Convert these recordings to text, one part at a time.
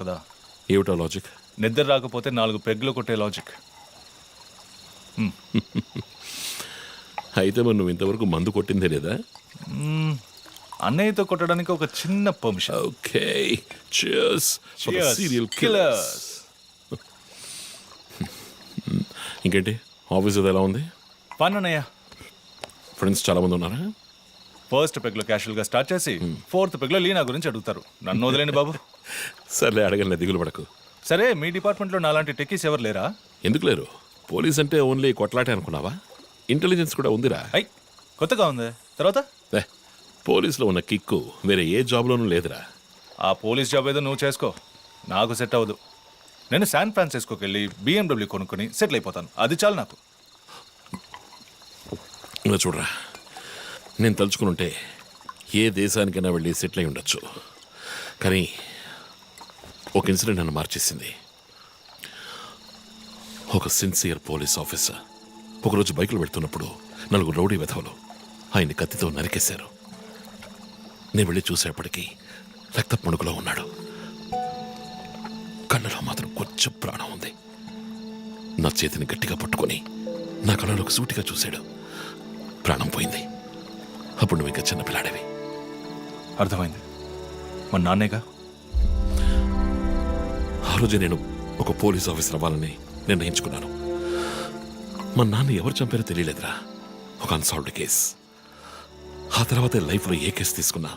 కదా. ఏమిటో లాజిక్ నిద్ర రాకపోతే నాలుగు పెగ్గులు కొట్టే లాజిక్ అయితే మరి నువ్వు ఇంతవరకు మందు కొట్టిందే లేదా? మ్మ్. అన్నయ్యతో కొట్టడానికి ఒక చిన్న పర్మిషన్ ఓకే. చియర్స్. సీరియల్. ఇంకేంటి? ఆఫీస్ అది ఎలా ఉంది? అన్నయ్య ఫ్రెండ్స్ చాలా మంది ఉన్నారా? ఫస్ట్ పెగ్లో క్యాషువల్గా స్టార్ట్ చేసి ఫోర్త్ పెగ్లో లీనా గురించి అడుగుతారు. నన్ను వదిలేండి బాబు. సర్లే అడగలే దిగులు పడకు. సరే మీ డిపార్ట్మెంట్లో నాలాంటి టెక్కీస్ ఎవరు లేరా? ఎందుకు లేరు? పోలీస్ అంటే ఓన్లీ కొట్లాటే అనుకున్నావా? ఇంటెలిజెన్స్ కూడా ఉందిరా. ఐ కొత్తగా ఉంది. తర్వాత? ఏ, పోలీసులో ఉన్న కిక్కు వేరే ఏ జాబ్లోనూ లేదురా. ఆ పోలీస్ జాబ్ ఏదో నువ్వు చేసుకో. నాకు సెట్ అవ్వదు. నేను శాన్ ఫ్రాన్సిస్కోకి వెళ్ళి బిఎండబ్ల్యూ కొనుక్కొని సెటిల్ అయిపోతాను. అది చాలు నాకు. ఇంకా చూడరా. నేను తలుచుకుని ఉంటే ఏ దేశానికైనా వెళ్ళి సెటిల్ అయి ఉండొచ్చు. కానీ ఒక ఇన్సిడెంట్ నన్ను మార్చేసింది. ఒక సిన్సియర్ పోలీస్ ఆఫీసర్ ఒకరోజు బైకులు పెడుతున్నప్పుడు నలుగురు రౌడీ వెధవలు ఆయన్ని కత్తితో నరికేశారు. నేను వెళ్ళి చూసేప్పటికీ రక్త మణుకులో ఉన్నాడు. కళ్ళలో మాత్రం కొంచెం ప్రాణం ఉంది. నా చేతిని గట్టిగా పట్టుకొని నా కళ్ళలోకి సూటిగా చూశాడు. ప్రాణం పోయింది. అప్పుడు నువ్వు ఇంకా చిన్నపిల్లాడేవి అర్థమైంది. మా నాన్నేగా? రోజు నేను ఒక పోలీస్ ఆఫీసర్ అవ్వాలని నిర్ణయించుకున్నాను. మా నాన్న ఎవరు చంపారో తెలియలేదురా. ఒక అన్సాల్వ్డ్ కేస్ ఆ తర్వాత లైఫ్లో ఏ కేసు తీసుకున్నా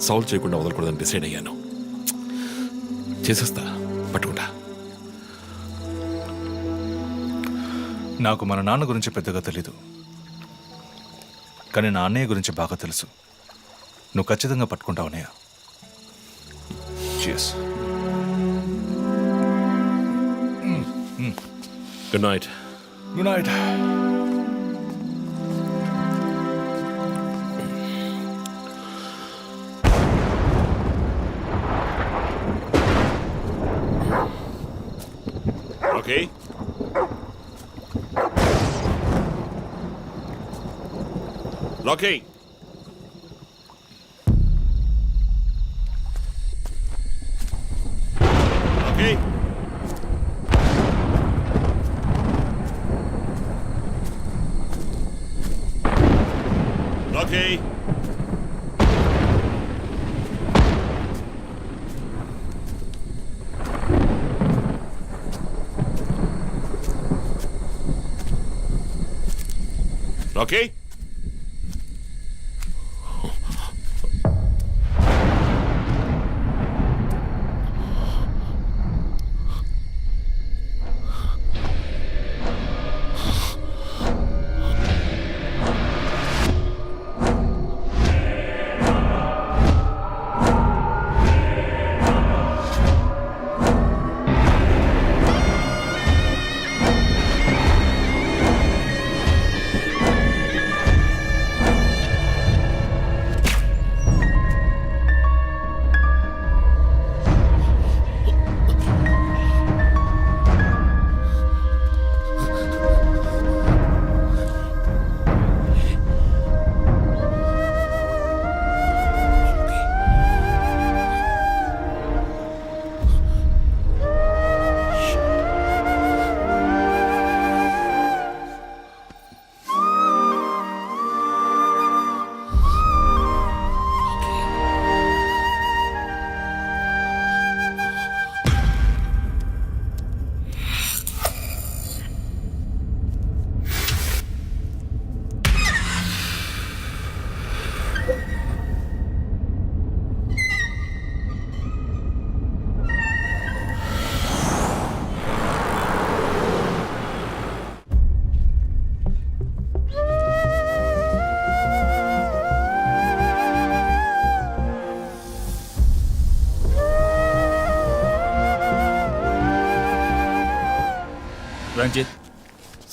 సాల్వ్ చేయకుండా వదలకూడదని డిసైడ్ అయ్యాను. చేసేస్తా పట్టుకుంటా. నాకు మన నాన్న గురించి పెద్దగా తెలీదు. కానీ నా అన్నయ్య గురించి బాగా తెలుసు. నువ్వు ఖచ్చితంగా పట్టుకుంటావు అన్నయ్య. Mm. Good night. Good night. Okay. Lucky. Okay. okay? Okay?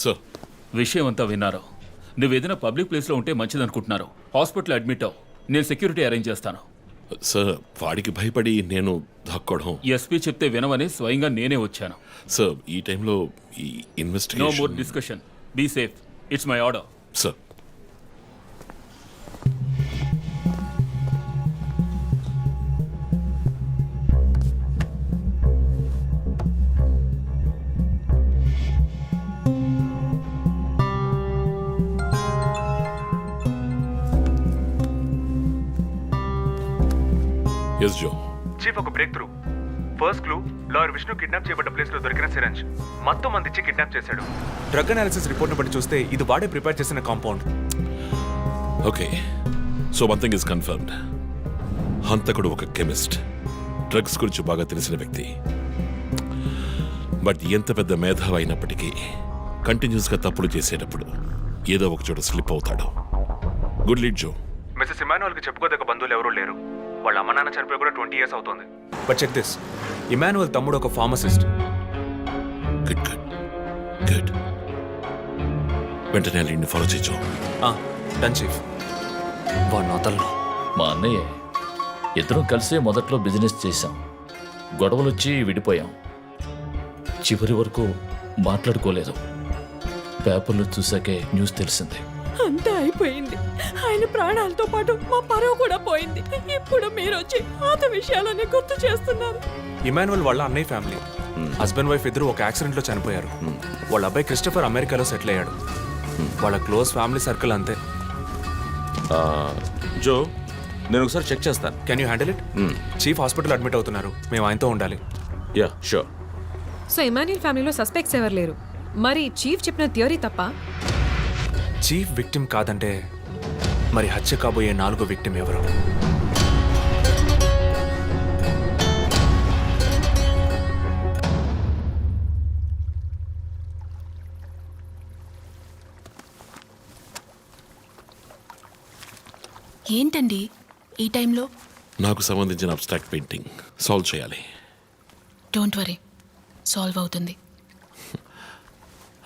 Sir విషయం అంతా విన్నారు. నువ్వు ఏదైనా పబ్లిక్ ప్లేస్లో ఉంటే మంచిదనుకుంటున్నారు. హాస్పిటల్ అడ్మిట్ అవ్వు. నేను సెక్యూరిటీ అరేంజ్ చేస్తాను. సార్ వాడికి భయపడి నేను దాక్కోవడం ఎస్పీ చెప్తే వినవని స్వయంగా నేనే వచ్చాను. సార్ ఈ టైంలో ఈ no more investigation discussion be safe it's my order sir breakthrough first clue lawyer Vishnu kidnap చేయబడ్డ ప్లేస్లో దొరికిన సిరంజ్. మొత్తం మంది ఇచ్చి కిడ్నాప్ చేశాడు. డ్రగ్ అనాలిసిస్ రిపోర్ట్ బట్టి చూస్తే ఇది వాడే ప్రిపేర్ చేసిన compound. Okay. So one thing is confirmed. హంతకుడు ఒక కెమిస్ట్. డ్రగ్స్ గురించి బాగా తెలిసిన వ్యక్తి. బట్ ఎంత పెద్ద మేధావి అయినప్పటికీ కంటిన్యూస్గా తప్పులు చేసేటప్పుడు ఏదో ఒక చోట స్లిప్ అవుతాడు. Good lead Jo. మిస్సెస్ ఇమానువల్కి చెప్పుకోదగ్గ బంధువులు ఎవరూ లేరు. వాళ్ళ అమ్మ నాన్న చనిపోయి కూడా ట్వంటీ ఇయర్స్ అవుతుంది. బట్ చెక్ దిస్ ఇమానువల్ తమ్ముడు ఒక ఫార్మసిస్ట్ గుడ్ గుడ్ గుడ్ వెంటనే లీడ్ని ఫాలో చేయొచ్చు డన్ చీఫ్ వాడు నొతల్లో మా అన్నయ్య ఇద్దరం కలిసే మొదట్లో బిజినెస్ చేశాం. గొడవలు వచ్చి విడిపోయాం. చివరి వరకు మాట్లాడుకోలేదు. పేపర్లో చూసాకే న్యూస్ తెలిసింది. అంతా అయిపోయింది. ఆయన ప్రాణాలతో పాటు మా పరువు కూడా పోయింది. ఇప్పుడు మీరు వచ్చి పాత విషయాలని గుర్తు చేస్తున్నారు. ఇమానువల్ వాళ్ళ అన్నయ్య ఫ్యామిలీ. హస్బెండ్ వైఫ్ ఇద్దరు ఒక యాక్సిడెంట్లో చనిపోయారు వాళ్ళ అబ్బాయి క్రిస్టఫర్ అమెరికాలో సెటిల్ అయ్యాడు. వాళ్ళ క్లోజ్ ఫ్యామిలీ సర్కిల్ అంతే. జో నేను ఒకసారి చెక్ చేస్తాను. Can you handle it chief hospital admit అవుతున్నారు. మేము ఆయనతో ఉండాలి. Yeah sure. సో ఇమాన్యుల్ ఫ్యామిలీలో సస్పెక్ట్స్ ఎవరు లేరు? మరి చీఫ్ చెప్పిన థియరీ తప్ప? చీఫ్ విక్టిమ్ కాదంటే మరి హత్య కాబోయే నాలుగో విక్టిమ్ ఎవరు? ఏంటండి ఈ టైంలో? నాకు సంబంధించిన అబ్స్ట్రాక్ట్ పెయింటింగ్ సాల్వ్ చేయాలి. డోంట్ వరీ సాల్వ్ అవుతుంది.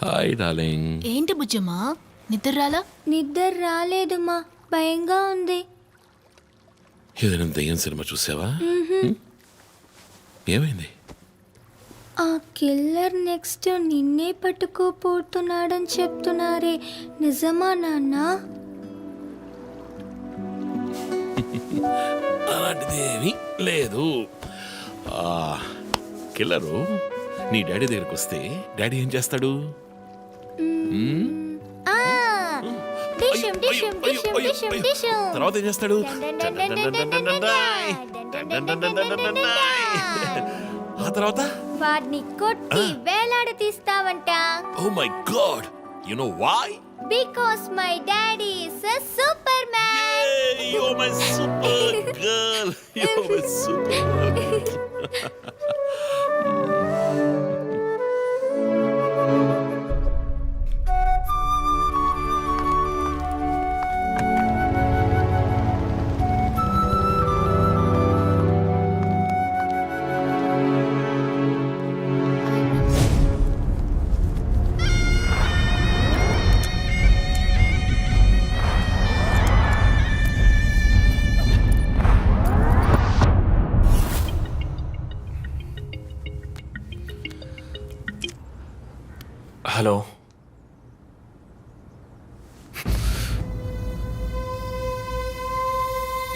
హాయ్ డార్లింగ్ ఏంటి బుజ్జమ్మా? నిద్ర రాలా? నిద్ర రాలేదు మా భయంగా ఉంది. ఏదైనా దెయ్యం సినిమా చూసావా? ఏమైంది? ఆ కిల్లర్ నెక్స్ట్ నిన్నే పట్టుకోపోతున్నాడని చెప్తున్నారే. నిజమా నాన్న? అలాంటిదేమీ లేదు. ఆ, కిల్లరు నీ డాడీ దగ్గరికి వస్తే డాడీ ఏం చేస్తాడు? డిషుం, డిషుం. తర్వాత ఏం చేస్తాడు ఆ తర్వాత వాడిని కొట్టి వేలాడ తీస్తావంట ఓ my god you know why because my daddy is superman you my super girl you my super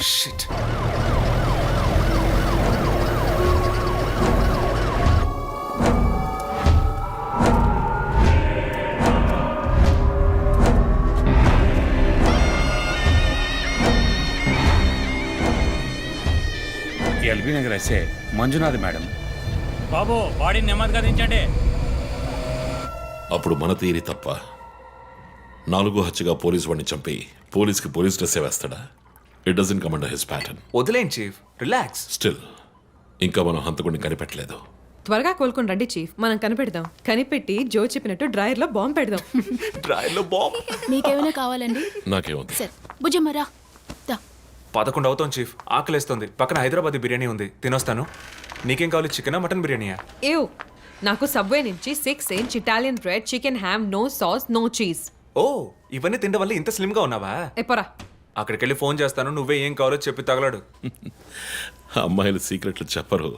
shit LB Nagar SA Manjunath madam. Babu body నెమ్మదిగా దించండి. అప్పుడు మన తీరి తప్ప నాలుగో హత్యగా పోలీస్ వాడిని చంపి పోలీస్కి పోలీస్ డ్రెస్సే వేస్తాడా? It doesn't command his pattern వదిలేండి చీఫ్. రిలాక్స్ స్టిల్ ఇంకా మనం హంతకుడిని కనిపెట్టలేదు. త్వరగా కోలుకొని రండి చీఫ్. మనం కనిపెడదాం. కనిపెట్టి జో చెప్పినట్టు డ్రాయర్లో బాంబు పెడదాం. డ్రాయర్లో బాబ్? మీకేమైనా కావాలండి? నాకేముంది సరే బుజ్జమ్మ రా దా. పదకొండు అవుతాం చీఫ్. ఆకలేస్తుంది. పక్కన హైదరాబాద్ బిర్యానీ ఉంది. తినొస్తాను. నీకేం కావాలి చికెనా మటన్ బిర్యానీయా? ఏవ్ నాకు సబ్వే నుంచి six inch Italian bread chicken ham no sauce no cheese. Oh ఇవన్నీ తినడం వల్ల ఇంత స్లిమ్గా ఉన్నావా? ఎప్పరా అక్కడికి వెళ్ళి ఫోన్ చేస్తాను నువ్వే ఏం కావాలో చెప్పి తగలడు. అమ్మాయిలు సీక్రెట్లు చెప్పరు.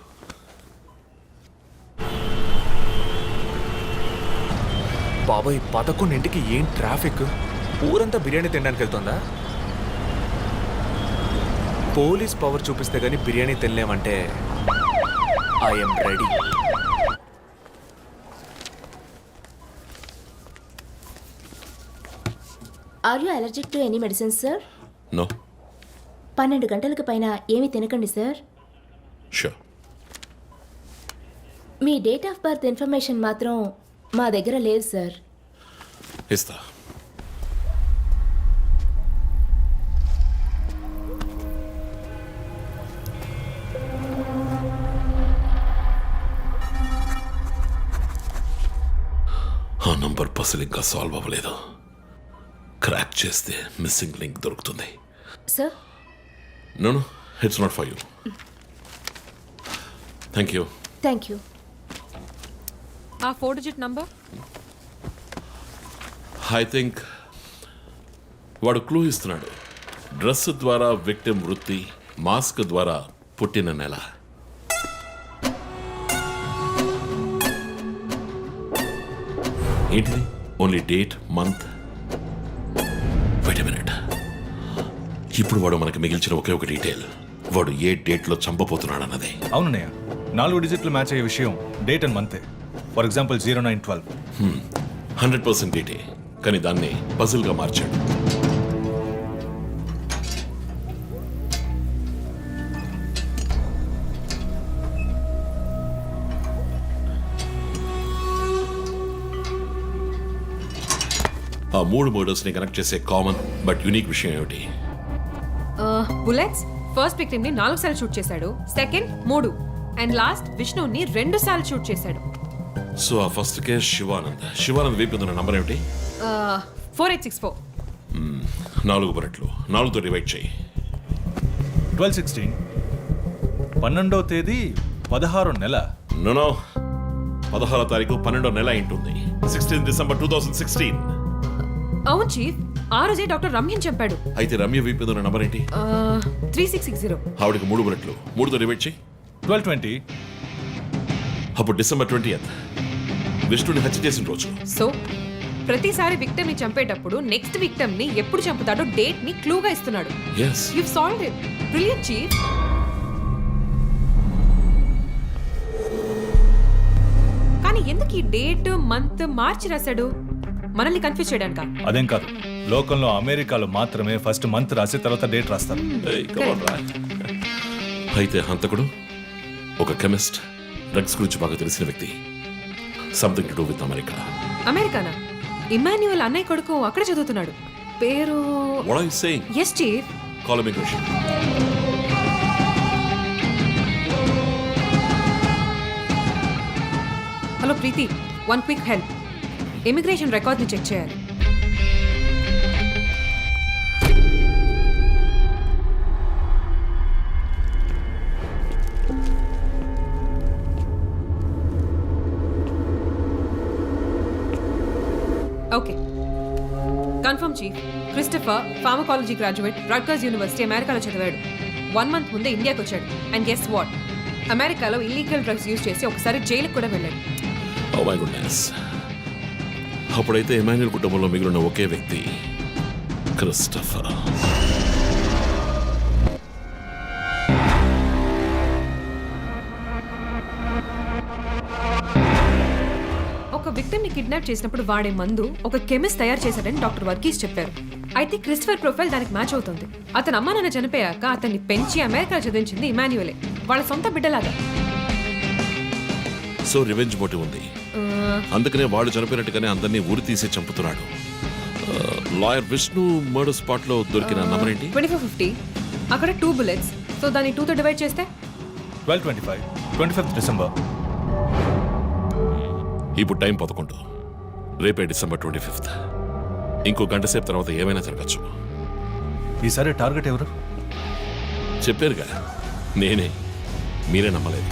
బాబాయ్ పదకొండింటికి ఏం ట్రాఫిక్? ఊరంతా బిర్యానీ తినడానికి వెళ్తుందా? పోలీస్ పవర్ చూపిస్తే గానీ biryani తినలేమంటే I'm ready are you allergic to any medicine sir no. పన్నెండు గంటలకు పైన ఏమీ తినకండి సార్. షూర్. మీ డేట్ ఆఫ్ బర్త్ ఇన్ఫర్మేషన్ మాత్రం మా దగ్గర లేదు సార్. ఇస్తా. ఆ నంబర్ పసిల్ ఇంకా సాల్వ్ అవ్వలేదు. క్రాక్ చేస్తే మిస్సింగ్ లింక్ దొరుకుతుంది. Sir no no it's not for you thank you thank you ఆ four digit number? I think వాడు క్లూ ఇస్తున్నాడు. డ్రెస్ ద్వారా విక్టిమ్ వృత్తి మాస్క్ ద్వారా పుట్టిన నెల. ఏంటిది? Only date month wait minute ఇప్పుడు వాడు మనకి మిగిల్చిన ఒకే ఒక డీటెయిల్ వాడు ఏ డేట్లో చంపబోతున్నాడు అన్నదే అవునన్నయ్య నాలుగు డిజిట్లు మ్యాచ్ అయ్యే విషయం date and మంతే for example zero nine twelve hundred percent డేటే కానీ దాన్ని పజిల్గా మార్చాడు. మూడు మర్డర్స్ని కనెక్ట్ చేసే కామన్ బట్ యునిక్ విషయం ఏమిటి? బుల్లెట్స్ ఫస్ట్ విక్టిమ్ని నాలుగు సార్లు షూట్ చేశాడు. సెకండ్ మూడు. అండ్ లాస్ట్ విష్ణుని రెండు సార్లు షూట్ చేశాడు. సో ఆ ఫస్ట్ కేస్ శివానంద్ శివానంద్ వైపు ఉన్న నంబర్ ఏమిటి? ఫోర్ ఎయిట్ సిక్స్ ఫోర్ నాలుగు బుల్లెట్లు. నాలుగుతో డివైడ్ చేయి. ట్వెల్వ్ సిక్స్టీన్ పన్నెండవ తేదీ పదహారు నెల. నో పదహారో తారీఖు పన్నెండో నెల అయింటుంది. Sixteen December two thousand sixteen అవును చీఫ్ ఆ రోజే డాక్టర్ రమ్యన్ చంపాడు. అయితే రమ్య వైపు ఉన్న నంబర్ ఏంటి? Three six six zero. ఆవిడకి మూడు బుల్లెట్లు. మూడుతో డివైడ్ చేయి. Twelve twenty. అప్పుడు డిసెంబర్ ట్వంటీ విష్ణుని హత్య చేసిన రోజు. సో ప్రతిసారి విక్టమ్ని చంపేటప్పుడు నెక్స్ట్ విక్టమ్ని ఎప్పుడు చంపుతాడో డేట్ని క్లూగా ఇస్తున్నాడు. Yes you solve it brilliant chief. కానీ ఎందుకు ఈ డేట్ మంత్ మార్చి రాశాడు? మనల్ని కన్ఫ్యూజ్ చేయడానిక? అదేం కాదు. లోకంలో అమెరికాలో మాత్రమే ఫస్ట్ మంత్ రాసి తర్వాత డేట్ రాస్తారు. అయితే హంతకుడు ఒక కెమిస్ట్ డ్రగ్స్ గురించి బాగా తెలిసిన వ్యక్తి. Something to do with America. అమెరికానా? Emmanuel అన్నయ్య కొడుకు అక్కడ చదువుతున్నాడు. పేరు? What are you saying yes chief call immigration hello Preethi one quick help immigration రికార్డ్ని check చేయాలి okay confirm chief Christopher pharmacology graduate Rutgers university అమెరికాలో చదివాడు. వన్ మంత్ ముందే ఇండియాకి వచ్చాడు అండ్ గెస్ వాట్ అమెరికాలో ఇల్లీగల్ డ్రగ్స్ యూజ్ చేసి ఒకసారి జైలుకి కూడా వెళ్ళాడు. ఓ మై గుడ్నెస్ అప్పుడైతే ఎమాన్యుల్ కుటుంబంలో మిగిలిన ఒకే వ్యక్తి క్రిస్టఫర్. ఒక విక్టిమ్ని కిడ్నాప్ చేసినప్పుడు వాడే మందు ఒక కెమిస్ట్ తయారు చేశాడని డాక్టర్ వర్గీస్ చెప్పారు. అయితే క్రిస్టఫర్ ప్రొఫైల్ దానికి మ్యాచ్ అవుతుంది. అతను అమ్మ నాన్న చనిపోయాక అతన్ని పెంచి అమెరికా చదివించింది ఇమాన్యువలే వాళ్ళ సొంత బిడ్డలాగా. సో రివెంజ్ మోటివ్ ఉంది. అందుకనే వాడు చనిపోయినట్టుగానే అందరినీ ఊరి తీసి చంపుతున్నాడు. లాయర్ విష్ణు మర్డర్ స్పాట్లో దొరికిన నంబర్ ఏంటి? ట్వంటీ ఫోర్ ఫిఫ్టీ అక్కడ టూ బుల్లెట్స్ సో దాన్ని టూతో డివైడ్ చేస్తే? Twelve twenty five twenty fifth December ఇప్పుడు టైం పదకొండు. రేపే డిసెంబర్ ట్వంటీ ఫిఫ్త్ ఇంకో గంట సేపు తర్వాత ఏమైనా జరగచ్చు. ఈసారి టార్గెట్ ఎవరు? చెప్పారుగా. నేనే. మీరే నమ్మలేదు.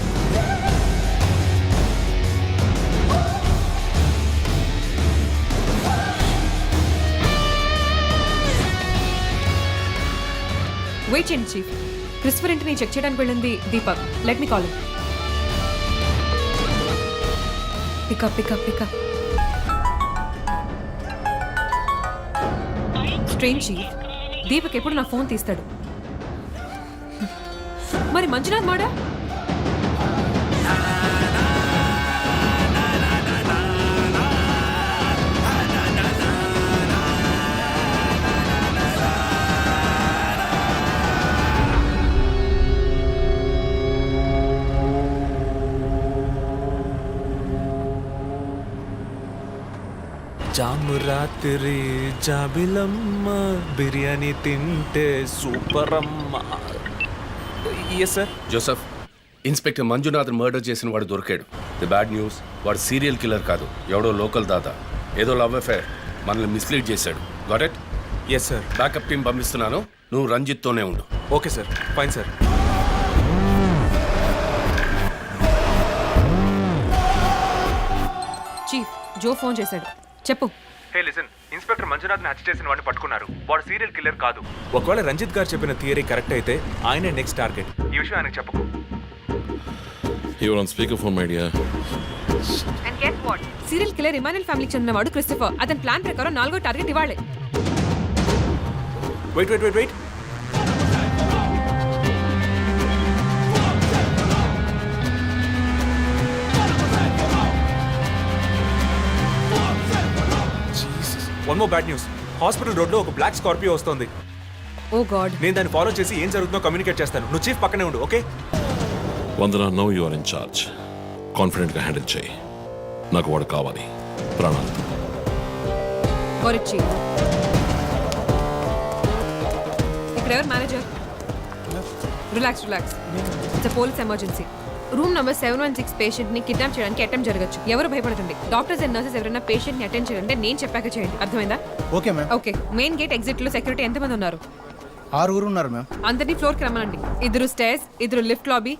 వెయిట్ చేయండి చీఫ్ క్రిస్పర్ ఇంటిని చెక్ చేయడానికి వెళ్ళింది Deepak let me call pickup pickup pickup strange chief Deepak ఎప్పుడు నా ఫోన్ తీస్తాడు. మరి మంజునాథ్ మాడా? జాము రాత్రి జాబిలమ్మ బిర్యానీ తింటే సూపర్ అమ్మ yes sir Joseph inspector Manjunath murder చేసిన వాడు దొరికాడు. ది బ్యాడ్ న్యూస్ వాడు సీరియల్ కిల్లర్ కాదు ఎవడో లోకల్ దాత. ఏదో లవ్ అఫైర్ మనల్ని మిస్లీడ్ చేశాడు. Got it yes sir backup team పంపిస్తున్నాను. నువ్వు రంజిత్తోనే ఉండు. Okay sir fine sir chief Jo phone చేశాడు. చెప్పు. హే లిసన్ ఇన్స్పెక్టర్ మంజునాథ్ హత్య చేసిన వాడిని పట్టుకున్నారు. వాడు సీరియల్ కిల్లర్ కాదు. ఒకవేళ రంజిత్ గారు చెప్పిన థియరీ కరెక్ట్ అయితే ఆయనే నెక్స్ట్ టార్గెట్ ఈ విషయం ఆయనకు చెప్పకు. Your on speaker phone idea and get what serial killer Emmanuel ఫ్యామిలీకి చెందినవాడు క్రిస్టఫర్ అతని ప్లాన్ ప్రకారం నాలుగో టార్గెట్ ఇవాళే wait wait wait wait one more bad news hospital రోడ్లో ఒక బ్లాక్ స్కార్పియో వస్తుంది. Oh god. నేను దాన్ని ఫాలో చేసి ఏం జరుగుతుందో కమ్యూనికేట్ చేస్తాను. నువ్వు చీఫ్ పక్కనే ఉండు okay Vandana no you are in charge కాన్ఫిడెంట్గా హ్యాండిల్ చేయి. నాకు వాడు కావాలి. ప్రాణాలు. ఇక్కడ ఎవరు manager relax relax it's police emergency room number seven one six పేషెంట్ని కిడ్నాప్ చేయడానికి అటెంప్ట్ జరగచ్చు. ఎవరు భయపడకండి డాక్టర్స్ అండ్ నర్సెస్ ఎవరైనా పేషెంట్ని అటెండ్ చేయాలంటే నేను చెప్పాక చేయండి. అర్థమైందా? Okay ma'am. Okay. Main gate ఎగ్జిట్లో security ఎంతమంది ఉన్నారు? ఆరుగురు ఉన్నారు మ్యామ్. అందరినీ ఫ్లోర్కి రమ్మనండి. ఇద్దరు స్టేర్స్ ఇద్దరు లిఫ్ట్ లాబీ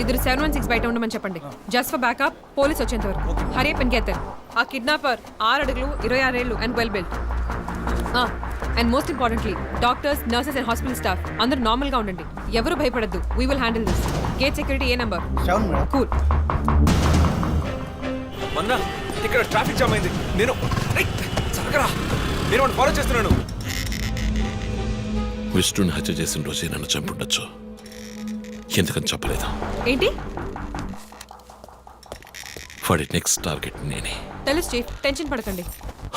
ఇద్దరు సెవెన్ వన్ సిక్స్ బయట ఉండమని చెప్పండి. జస్ట్ ఫర్ బ్యాకప్ పోలీస్ వచ్చేంత వరకు. హరి పెన్ గెత్తర్ ఆ కిడ్నాపర్ ఆరు అడుగులు ఇరవై ఆరేళ్ళు and well build and most importantly doctors nurses and hospital staff అందరూ నార్మల్గా ఉండండి. ఎవరు భయపడద్దు. We will handle this gate security A number cool మొన్న ఇక్కడ ట్రాఫిక్ జామ్ అయింది. నేను నేను వాడిని ఫాలో చేస్తున్నాను. విష్ణుని హత్య చేసిన రోజే నన్ను చంపుండొచ్చు. ఎందుకని చెప్పలేదు? ఏంటి? వాడి నెక్స్ట్ టార్గెట్ నేనే. తెలుసు చీఫ్ టెన్షన్ పడకండి.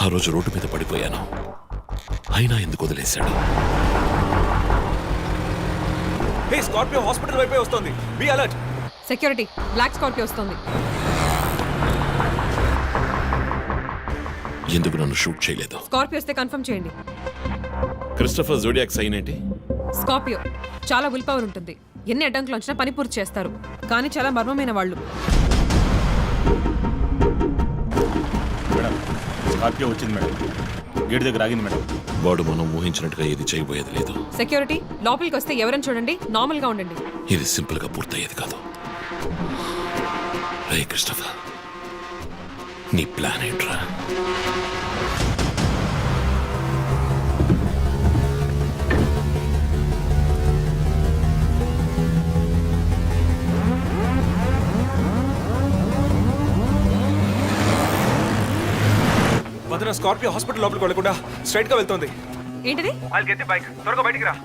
ఆ రోజు రోడ్డు మీద పడిపోయాను. అయినా ఎందుకు వదిలేశాడు? హే స్కార్పియో హాస్పిటల్ వైపే వస్తుంది. Be alert. Security black Scorpio వస్తుంది. ఎందుకు నన్ను షూట్ చేయలేదు? స్కార్పియో వస్తే కన్ఫర్మ్ చేయండి. క్రిస్టఫర్ జోడియాక్ సైన్ ఏంటి? స్కార్పియో చాలా విల్ పవర్ ఉంటుంది. ఎన్ని అడ్డంకులు వచ్చినా పని పూర్తి చేస్తారు. కానీ చాలా మర్మమైన వాళ్ళు. మేడం స్కార్పియో వచ్చింది మేడం. గేట్ దగ్గర ఆగింది మేడం. వాడు మనం ఊహించినట్టుగా ఏది చేయబోయేది లేదు. సెక్యూరిటీ లోపలికి వస్తే ఎవరని చూడండి నార్మల్గా ఉండండి. ఇది సింపుల్గా పూర్తయ్యేది కాదు. రే క్రిస్టఫర్. నీ ప్లాన్ ఏంట్రా? స్కార్పియో హాస్పిటల్ లోపలికి వెళ్ళకుండా స్ట్రైట్గా వెళ్తుంది. ఏంటిది? బైక్. త్వరగా బయటికి రా.